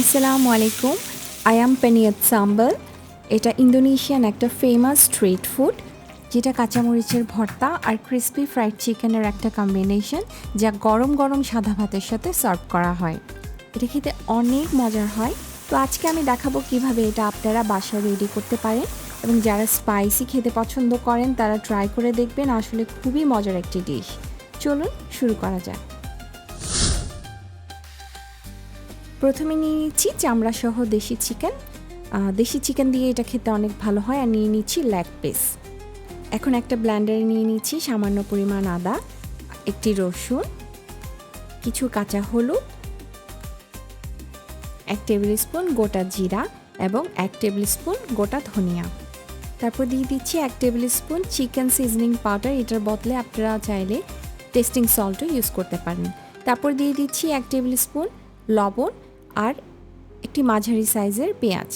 আসসালামু আলাইকুম I am পেনিয়াত সাম্বল এটা ইন্দোনেশিয়ান একটা ফেমাস স্ট্রিট ফুড যেটা কাঁচামরিচের ভর্তা আর ক্রিসপি ফ্রাইড চিকেনের একটা কম্বিনেশন যা গরম গরম সাদা ভাতের সাথে সার্ভ করা হয়। এটা খেতে অনেক মজার হয়। তো আজকে আমি দেখাবো কীভাবে এটা আপনারা বাসায় রেডি করতে পারেন এবং যারা স্পাইসি খেতে পছন্দ করেন তারা ট্রাই করে দেখবেন, আসলে খুবই মজার একটি ডিশ চলুন শুরু করা যাক। প্রথমে নিয়ে নিচ্ছি চামড়া সহ দেশি চিকেন। দেশি চিকেন দিয়ে এটা খেতে অনেক ভালো হয় আর নিয়ে নিচ্ছি লেগ পিস। এখন একটা ব্ল্যান্ডারে নিয়ে নিচ্ছি সামান্য পরিমাণ আদা, একটি রসুন, কিছু কাঁচা হলুদ, এক টেবিল স্পুন গোটা জিরা এবং এক টেবিল স্পুন গোটা ধনিয়া। তারপর দিয়ে দিচ্ছি এক table spoon chicken seasoning powder, এটার বদলে আপনারা চাইলে টেস্টিং সল্টও ইউজ করতে পারেন। তারপর দিয়ে দিচ্ছি এক টেবিল স্পুন লবণ আর একটি মাঝারি সাইজের পেঁয়াজ।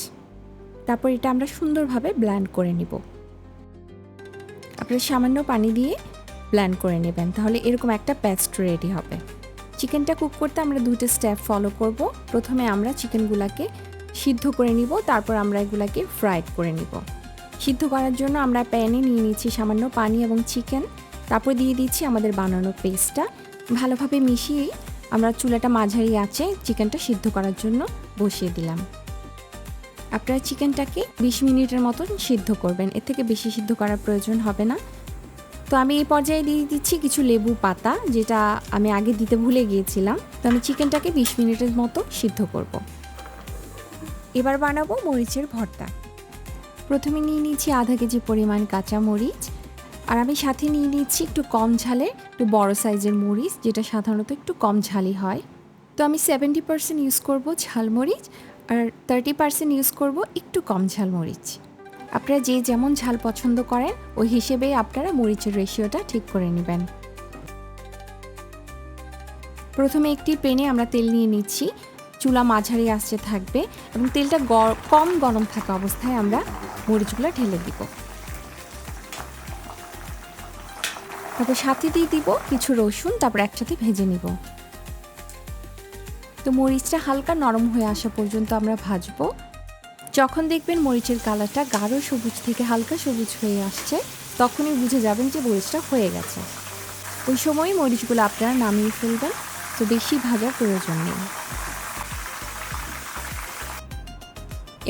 তারপর এটা আমরা সুন্দরভাবে ব্ল্যান্ড করে নিব। আপনারা সামান্য পানি দিয়ে ব্ল্যান্ড করে নেবেন, তাহলে এরকম একটা পেস্ট রেডি হবে। চিকেনটা কুক করতে আমরা দুটো স্টেপ ফলো করব। প্রথমে আমরা চিকেনগুলোকে সিদ্ধ করে নিব, তারপর আমরা এগুলাকে ফ্রাইড করে নিব। সিদ্ধ করার জন্য আমরা প্যানে নিয়ে নিচ্ছি সামান্য পানি এবং চিকেন তারপর দিয়ে দিচ্ছি আমাদের বানানো পেস্টটা ভালোভাবে মিশিয়ে আমরা চুলাটা মাঝারি আছে চিকেনটা সিদ্ধ করার জন্য বসিয়ে দিলাম। আপনারা চিকেনটাকে বিশ মিনিটের মতন সিদ্ধ করবেন। এর থেকে বেশি সিদ্ধ করার প্রয়োজন হবে না। তো আমি এই পর্যায়ে দিয়ে দিচ্ছি কিছু লেবু পাতা, যেটা আমি আগে দিতে ভুলে গিয়েছিলাম। তো আমি চিকেনটাকে বিশ মিনিটের মতো সিদ্ধ করব। এবার বানাবো মরিচের ভর্তা। প্রথমে নিয়ে নিচ্ছি আধা কেজি পরিমাণ কাঁচা মরিচ আর আমি সাথে নিয়ে নিচ্ছি একটু কম ঝালে, একটু বড় সাইজের মরিচ, যেটা সাধারণত একটু কম ঝালি হয়। তো আমি সেভেন্টি পার্সেন্ট ইউজ করব ঝালমরিচ আর থার্টি পার্সেন্ট ইউজ করব একটু কম ঝাল মরিচ। আপনারা যে যেমন ঝাল পছন্দ করেন, ওই হিসেবে আপনারা মরিচের রেশিওটা ঠিক করে নেবেন। প্রথমে একটি পেনে আমরা তেল নিয়ে নিচ্ছি। চুলা মাঝারি আসছে থাকবে এবং তেলটা কম গরম থাকা অবস্থায় আমরা মরিচগুলো ঢেলে দিব। তারপর সাথে দিয়ে দিব কিছু রসুন, তারপর একসাথে ভেজে নিব। তো মরিচটা হালকা নরম হয়ে আসা পর্যন্ত আমরা ভাজবো। যখন দেখবেন মরিচের কালারটা গাঢ় সবুজ থেকে হালকা সবুজ হয়ে আসছে, তখনই বুঝে যাবেন যে মরিচটা হয়ে গেছে। ওই সময় মরিচগুলো আপনারা নামিয়ে ফেলবেন, তো বেশি ভাজার প্রয়োজন নেই।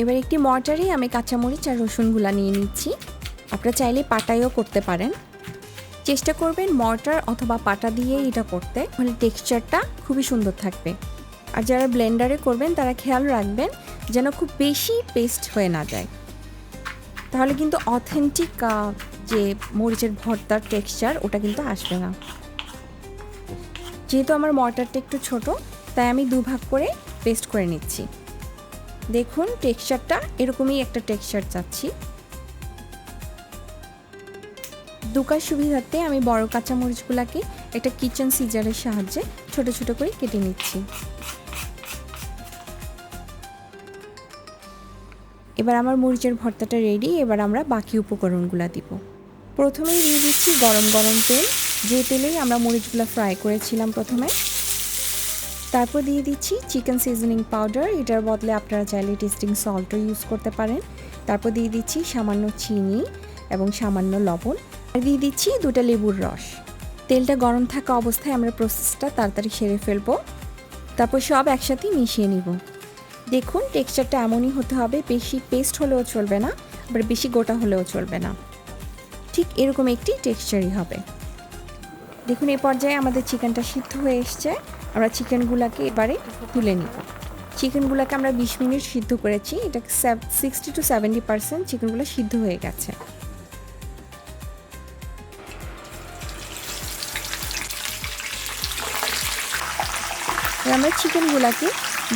এবার একটি মর্টারে আমি কাঁচামরিচ আর রসুনগুলা নিয়ে নিচ্ছি। আপনারা চাইলে পাটাইও করতে পারেন। চেষ্টা করবেন মর্টার অথবা পাটা দিয়ে এটা করতে। মানে টেক্সচারটা খুবই সুন্দর থাকবে। আর যারা ব্লেন্ডারে করবেন, তারা খেয়াল রাখবেন যেন খুব বেশি পেস্ট হয়ে না যায়। তাহলে কিন্তু অথেন্টিক যে মরিচের ভর্তার টেক্সচার ওটা কিন্তু আসবে না। যেহেতু আমার মর্টারটা একটু ছোট, তাই আমি দুভাগ করে পেস্ট করে নিচ্ছি। দেখুন টেক্সচারটা এরকমই একটা টেক্সচার চাচ্ছি। দুকার সুবিধার্থে আমি বড় কাঁচামরিচগুলোকে একটা কিচেন সিজারের সাহায্যে ছোট ছোট করে কেটে নিচ্ছি। এবার আমার মরিচের ভর্তাটা রেডি এবার আমরা বাকি উপকরণগুলো দিব। প্রথমেই দিয়ে দিচ্ছি গরম গরম তেল, যে তেলেই আমরা মরিচগুলো ফ্রাই করেছিলাম প্রথমে। তারপর দিয়ে দিচ্ছি চিকেন সিজনিং পাউডার এটার বদলে আপনারা চাইলে টেস্টিং সল্টও ইউজ করতে পারেন। তারপর দিয়ে দিচ্ছি সামান্য চিনি এবং সামান্য লবণ। দিয়ে দিচ্ছি দুটা লেবুর রস। তেলটা গরম থাকা অবস্থায় আমরা প্রসেসটা তাড়াতাড়ি সেরে ফেলব। তারপর সব একসাথে মিশিয়ে নিব। দেখুন টেক্সচারটা এমনই হতে হবে, বেশি পেস্ট হলেও চলবে না, আবার বেশি গোটা হলেও চলবে না। ঠিক এরকম একটি টেক্সচারই হবে। দেখুন এই পর্যায়ে আমাদের চিকেনটা সিদ্ধ হয়ে এসছে। আমরা চিকেনগুলোকে এবারে তুলে নিব। চিকেনগুলোকে আমরা বিশ মিনিট সিদ্ধ করেছি। এটা সিক্সটি টু সেভেন্টি পার্সেন্ট চিকেনগুলো সিদ্ধ হয়ে গেছে। আমরা চিকেনগুলোকে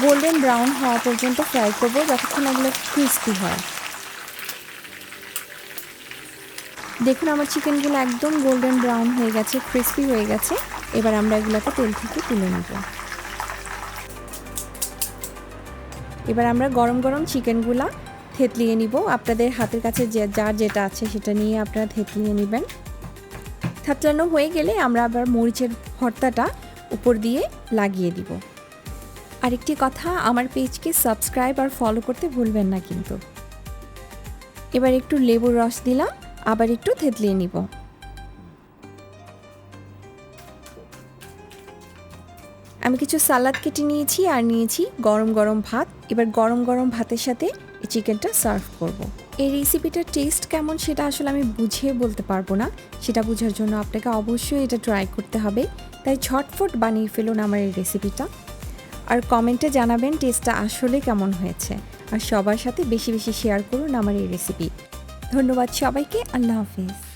গোল্ডেন ব্রাউন হওয়া পর্যন্ত ফ্রাই করব যতক্ষণ এগুলো ক্রিস্পি হয়। দেখুন আমার চিকেনগুলো একদম গোল্ডেন ব্রাউন হয়ে গেছে ক্রিস্পি হয়ে গেছে। এবার আমরা এগুলোকে তেল থেকে তুলে নেব। এবার আমরা গরম গরম চিকেনগুলা থেতলিয়ে নিব। আপনাদের হাতের কাছে যে যার যেটা আছে সেটা নিয়ে আপনারা থেতলিয়ে নেবেন। থেতলানো হয়ে গেলে আমরা আবার মরিচের ভর্তাটা উপর দিয়ে লাগিয়ে দিব। আরেকটি কথা, আমার পেজকে সাবস্ক্রাইব আর ফলো করতে ভুলবেন না কিন্তু। এবার একটু লেবুর রস দিলাম, আবার একটু থেতলিয়ে নিব। আমি কিছু সালাদ কেটে নিয়েছি আর নিয়েছি গরম গরম ভাত। এবার গরম গরম ভাতের সাথে এই চিকেনটা সার্ভ করব। এই রেসিপিটার টেস্ট কেমন সেটা আসলে আমি বুঝিয়ে বলতে পারব না। সেটা বোঝার জন্য আপনাকে অবশ্যই এটা ট্রাই করতে হবে। তাই ঝটফট বানিয়ে ফেলুন আমার এই রেসিপিটা আর কমেন্টে জানাবেন টেস্টটা আসলে কেমন হয়েছে। আর সবার সাথে বেশি বেশি শেয়ার করুন আমার এই রেসিপি ধন্যবাদ সবাইকে, আল্লাহ হাফিজ।